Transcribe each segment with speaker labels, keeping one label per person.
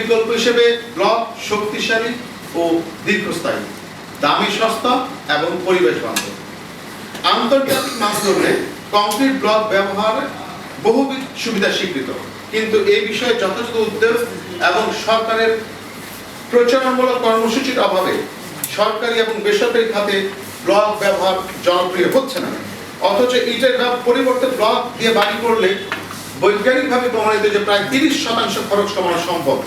Speaker 1: বিকল্প হিসেবে ব্লক শক্তিশালী ও দীর্ঘস্থায়ী, দামি সস্তা এবং পরিবেশ বান্ধব আন্তর্জাতিক মানদণ্ডে কংক্রিট ব্লক ব্যবহার বহুবিধ সুবিধা স্বীকৃত, কিন্তু এই বিষয়ে যথেষ্ট উদ্যোগ এবং সরকারের প্রচারণামূলক কর্মসূচির অভাবে সরকারি এবং বেসরকারি খাতে ব্লক ব্যবহার জনপ্রিয় হচ্ছে না। অথচ ইটের পরিবর্তে ব্লক দিয়ে বাড়ি করলে বৈজ্ঞানিকভাবে প্রমাণিত যে প্রায় তিরিশ শতাংশ খরচ কমানো সম্ভব।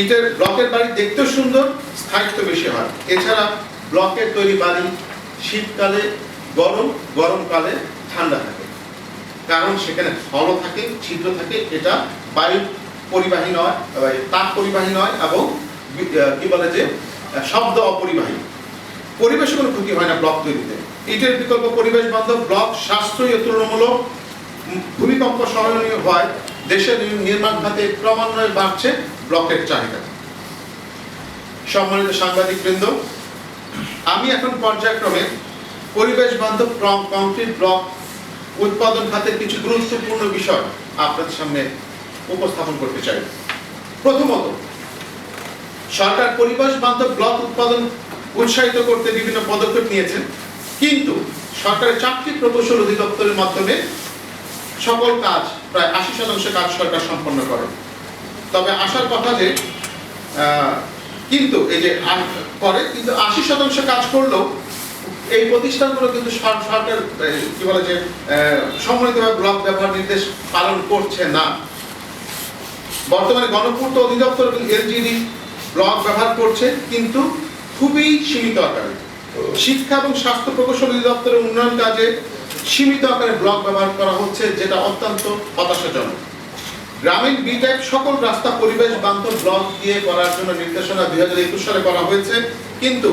Speaker 1: ইটের ব্লকের বাড়ি দেখতেও সুন্দর, স্থায়িত্ব বেশি হয়। এছাড়া ব্লকের তৈরি বাড়ি শীতকালে গরম, গরমকালে ঠান্ডা থাকে। কারণ সেখানে হলও থাকে, ছিদ্র থাকে, এটা বায়ু পরিবাহী নয় তাপ পরিবাহী নয় এবং কি বলে যে, শব্দ অপরিবাহী। পরিবেশে কোনো ক্ষতি হয় না ব্লক তৈরিতে। ইটের বিকল্প পরিবেশ বান্ধব, ব্লক ও তুলনামূলক ভূমিকম্প সহনীয় হয় দেশের নির্মাণ খাতে ক্রমান্বয়ে বাড়ছে ব্লকের চাহিদা। সম্মানিত সাংবাদিক বৃন্দ আমি এখন পর্যায়ক্রমে পরিবেশ বান্ধব কংক্রিট ব্লক উৎপাদন খাতের কিছু গুরুত্বপূর্ণ বিষয় আপনাদের সামনে উপস্থাপন করতে চাই। প্রথমত, সরকার পরিবেশ বান্ধব ব্লক উৎপাদন উৎসাহিত করতে বিভিন্ন পদক্ষেপ নিয়েছেন, কিন্তু সরকারের চারটি প্রকৌশল অধিদপ্তরের মাধ্যমে সকল কাজ প্রায় আশি শতাংশ কাজ সরকার সম্পন্ন করে। তবে আসার কথা যে কিন্তু এই যে করে কিন্তু আশি শতাংশ কাজ করলেও এই প্রতিষ্ঠানগুলো কিন্তু সর- সরকার কি বলে যে সম্মিলিতভাবে ব্লক ব্যবহার নির্দেশ পালন করছে না। বর্তমানে গণপূর্ত অধিদপ্তর এবং এলজিডি ব্লক ব্যবহার করছে কিন্তু খুবই সীমিত আকারে। শিক্ষা এবং স্বাস্থ্য প্রকৌশল অধিদপ্তরের উন্নয়ন কাজে সীমিত আকারে ব্লক ব্যবহার করা হচ্ছে, যেটা অত্যন্ত হতাশাজনক। গ্রামীণ বিটেক সকল রাস্তা পরিবেশ বান্ধব ব্লক দিয়ে করার জন্য নির্দেশনা দুই হাজার একুশ সালে করা হয়েছে, কিন্তু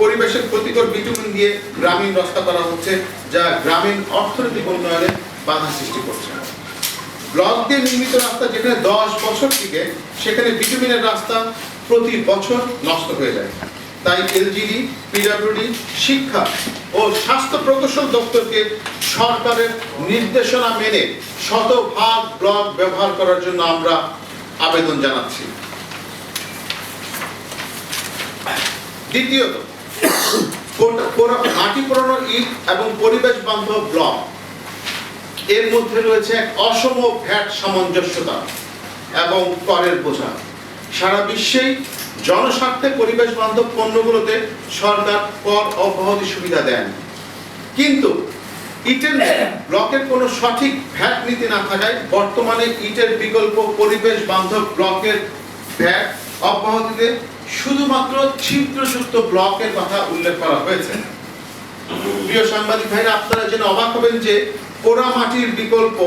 Speaker 1: পরিবেশের ক্ষতিকর বিটুমিন দিয়ে গ্রামীণ রাস্তা করা হচ্ছে, যা গ্রামীণ অর্থনৈতিক উন্নয়নে বাধা সৃষ্টি করছে। ব্লক দিয়ে নির্মিত রাস্তা যেখানে দশ বছর থেকে সেখানে বিটুমিনের রাস্তা প্রতি বছর নষ্ট হয়ে যায়। তাই এলজিডি পিডাব্লিউডি শিক্ষা ও স্বাস্থ্য প্রকৌশল দপ্তরকে সরকারের নির্দেশনা মেনে শতভাগ ব্লক ব্যবহার করার জন্য আমরা আবেদন জানাচ্ছি। দ্বিতীয়ত মাটি পোড়ানো ইট এবং পরিবেশ বান্ধব ব্লক। এর মধ্যে রয়েছে এক অসম ভ্যাট সামঞ্জস্যতা এবং করের বোঝা। সারা বিশ্বেই জনস্বার্থে পরিবেশ বান্ধব পণ্যগুলোতে সরকার কর অব্যাহতি সুবিধা দেন। কিন্তু ইটের ব্লকের কোনো সঠিক ভ্যাট নীতি না থাকায় বর্তমানে ইটের বিকল্প পরিবেশ বান্ধব ব্লকের ভ্যাট অব্যাহতিতে শুধুমাত্র ছিদ্রযুক্ত ব্লকের কথা উল্লেখ করা হয়েছে। প্রিয় সাংবাদিক ভাইরা, আপনারা জেনে অবাক হবেন যে পোড়া মাটির বিকল্প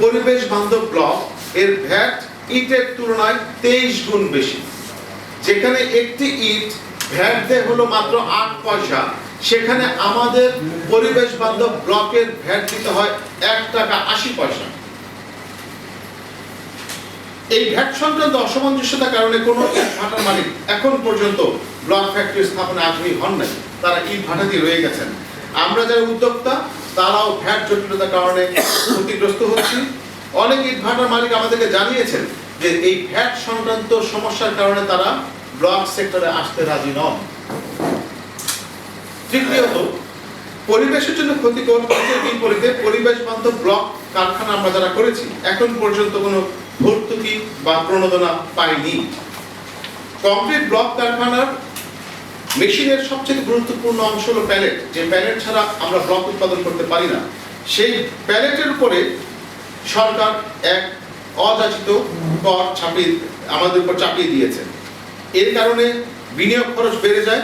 Speaker 1: পরিবেশ বান্ধব ব্লক এর ভ্যাট ইটের তুলনায় তেইশ গুণ বেশি। যেখানে একটি ইট, ভ্যাট দেয় হলো মাত্র আট পয়সা। সেখানে আমাদের পরিবেশ বান্ধব ব্লকের ভ্যাট দিতে হয় এক টাকা আশি পয়সা। এই ভ্যাট সংক্রান্ত অসামঞ্জস্যতার কারণে কোনো ইট ভাটার মালিক এখন পর্যন্ত ব্লক ফ্যাক্টরি স্থাপনে আগ্রহী হন নাই। তারা ইট ভাটাতে রয়ে গেছেন। আমরা যারা উদ্যোক্তা, তারাও ভ্যাট জটিলতার কারণে ক্ষতিগ্রস্ত হচ্ছি। অনেক ইট ভাটার মালিক আমাদেরকে জানিয়েছেন যে এই ভ্যাট সংক্রান্ত সমস্যার কারণে তারা ব্লক সেক্টরে আসতে রাজি নন। তৃতীয়ত, পরিবেশের জন্য ক্ষতিকর বিপরীতে পরিবেশ বান্ধব ব্লক কারখানা আমরা যারা করেছি, এখন পর্যন্ত কোনো ভর্তুকি বা প্রণোদনা পাইনি। কংক্রিট ব্লক কারখানার মেশিনের সবচেয়ে গুরুত্বপূর্ণ অংশ হলো প্যালেট। যে প্যালেট ছাড়া আমরা ব্লক উৎপাদন করতে পারি না। সেই প্যালেটের উপরে সরকার এক অযাচিত কর ছাপিয়ে, আমাদের উপর চাপিয়ে দিয়েছে। এর কারণে বিনিয়োগ খরচ বেড়ে যায়,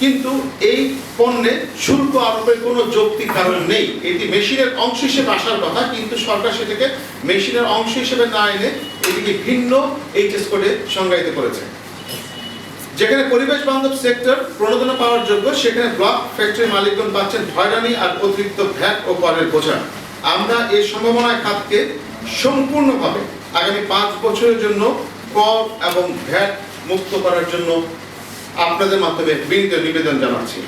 Speaker 1: কিন্তু এই পণ্যে শুল্ক আরোপের কোনো যৌক্তিক কারণ নেই। এটি মেশিনের অংশ হিসেবে আসার কথা, কিন্তু সরকার সেটাকে মেশিনের অংশ হিসেবে না এনে এটিকে ভিন্ন এইচএস কোডে সংজ্ঞায়িত করেছে। যেখানে পরিবেশ বান্ধব সেক্টর প্রণোদনা পাওয়ার যোগ্য, সেখানে ব্লক ফ্যাক্টরি মালিকগণ পাচ্ছেন হয়রানি আর অতিরিক্ত ভ্যাট ও করের বোঝা। আমরা এই সম্ভাবনায় খাতকে সম্পূর্ণভাবে আগামী পাঁচ বছরের জন্য কর এবং ভ্যাট মুক্ত করার জন্য আপনাদের মাধ্যমে বিনীত নিবেদন জানাচ্ছি।